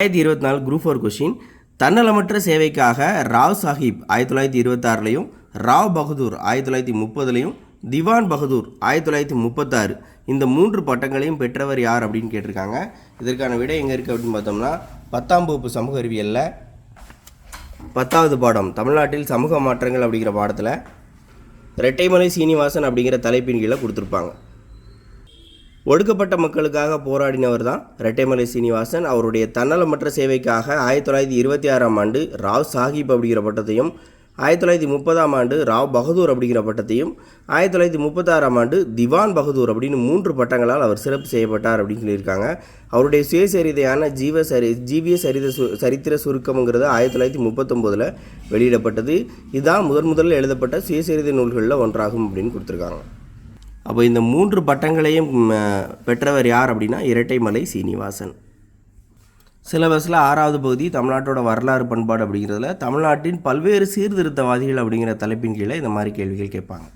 ரெண்டாயிரத்தி இருபத்தி நாலு குரூப் ஃபோர் கொஷின் தன்னலமற்ற சேவைக்காக ராவ் சாஹிப் ஆயிரத்தி தொள்ளாயிரத்தி இருபத்தாறுலையும் ராவ் பகதூர் ஆயிரத்தி தொள்ளாயிரத்தி முப்பதுலையும் திவான் பகதூர் ஆயிரத்தி தொள்ளாயிரத்தி முப்பத்தாறு. இந்த மூன்று பட்டங்களையும் பெற்றவர் யார் அப்படின்னு கேட்டிருக்காங்க. இதற்கான விடை எங்கே இருக்குது அப்படின்னு பார்த்தோம்னா பத்தாம் வகுப்பு சமூக அறிவியலில் பத்தாவது பாடம் தமிழ்நாட்டில் சமூக மாற்றங்கள் அப்படிங்கிற பாடத்தில் ரெட்டைமலை சீனிவாசன் அப்படிங்கிற தலைப்பின் கீழே கொடுத்துருப்பாங்க. ஒடுக்கப்பட்ட மக்களுக்காக போராடினவர் தான் ரெட்டைமலை சீனிவாசன். அவருடைய தன்னலமற்ற சேவைக்காக ஆயிரத்தி தொள்ளாயிரத்தி இருபத்தி ஆறாம் ஆண்டு ராவ் சாஹிப் அப்படிங்கிற பட்டத்தையும் ஆயிரத்தி தொள்ளாயிரத்தி முப்பதாம் ஆண்டு ராவ் பகதூர் அப்படிங்கிற பட்டத்தையும் ஆயிரத்தி தொள்ளாயிரத்தி முப்பத்தாறாம் ஆண்டு திவான் பகதூர் அப்படின்னு மூன்று பட்டங்களால் அவர் சிறப்பு செய்யப்பட்டார் அப்படின்னு சொல்லியிருக்காங்க. அவருடைய சுயசரிதையான ஜீவ சரி ஜீவிய சரித சு சரித்திர சுருக்கம்ங்கிறது ஆயிரத்தி தொள்ளாயிரத்தி முப்பத்தொம்போதில் வெளியிடப்பட்டது. இதுதான் முதன் முதலில் எழுதப்பட்ட சுயசரிதை நூல்களில் ஒன்றாகும் அப்படின்னு கொடுத்துருக்காங்க. அப்போ இந்த மூன்று பட்டங்களையும் பெற்றவர் யார் அப்படின்னா இரட்டைமலை சீனிவாசன். சிலபஸில் ஆறாவது பகுதி தமிழ்நாட்டோட வரலாறு பண்பாடு அப்படிங்கிறதுல தமிழ்நாட்டின் பல்வேறு சீர்திருத்தவாதிகள் அப்படிங்கிற தலைப்பின் கீழே இந்த மாதிரி கேள்விகள் கேட்பாங்க.